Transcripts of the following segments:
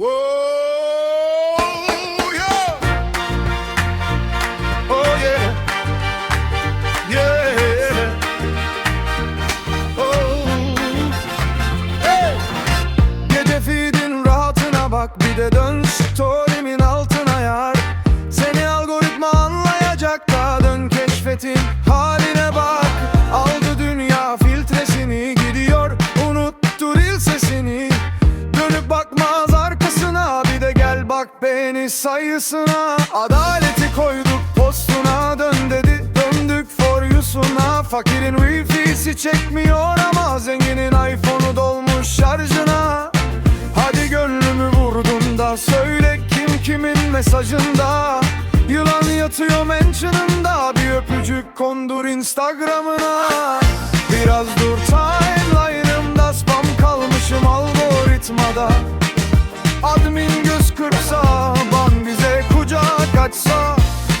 Whoa, yeah. Oh, yeah. Yeah. Oh. Hey. Gece feedin rahatına bak bir de dön story'min altına yar Seni algoritma anlayacak da dön keşfetin haline bak Aldı dünya filtresini gidiyor unuttu dil Dönüp bakmaz beni sayısına Adaleti koyduk postuna dön dedi döndük for you'suna Fakirin wifi'si çekmiyor ama zenginin iPhone'u dolmuş şarjına. Hadi gönlümü vurdun da söyle kim kimin mesajında. Yılan yatıyor mentionında bir öpücük kondur Instagram'ına. Biraz dur timeline'ımda spam kalmışım algoritmada kucak açsa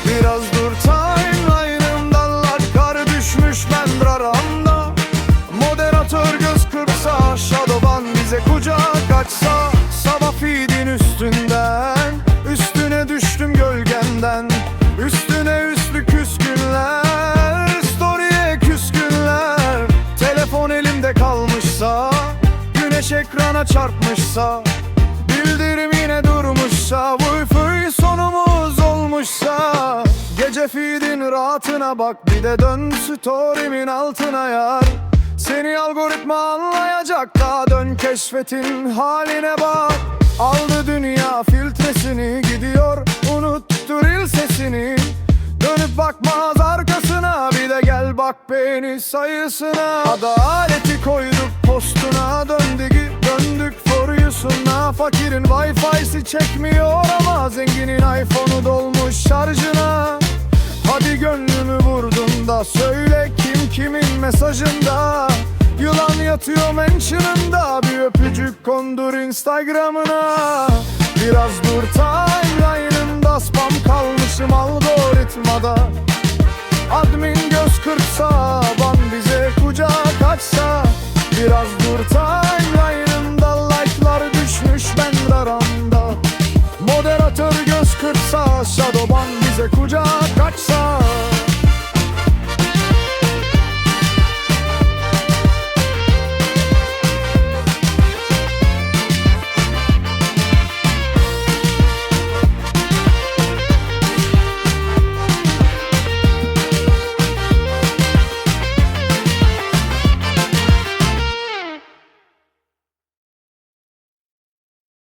Biraz dur timeline'ımdan kar düşmüş ben raramda Moderatör göz kırpsa Shadowban bize kucak açsa Sabah feedin üstünden Üstüne düştüm gölgenden. Üstüne üstlü küskünler Story'e küskünler. Telefon elimde kalmışsa Güneş ekrana çarpmışsa Feedin rahatına bak Bir de dön story'min altına yar. Seni algoritma anlayacak da Dön keşfetin haline bak. Aldı dünya filtresini Gidiyor unuttu ril sesini. Dönüp bakmaz arkasına Bir de gel bak beni sayısına. Adaleti koyduk postuna Döndük döndük for you'suna. Fakirin wifi'si çekmiyor ama Zenginin iPhone'u dolmuş şarjına mesajında Yılan yatıyor mention'ında Bir öpücük kondur instagramına. Biraz dur timeline'ında Spam kalmışım algoritmada. Admin göz kırpsa Ban bize kucak açsa. Biraz dur timeline'ında Like'lar düşmüş ben raramda Moderatör göz kırpsa Shadowban bize kucak açsa.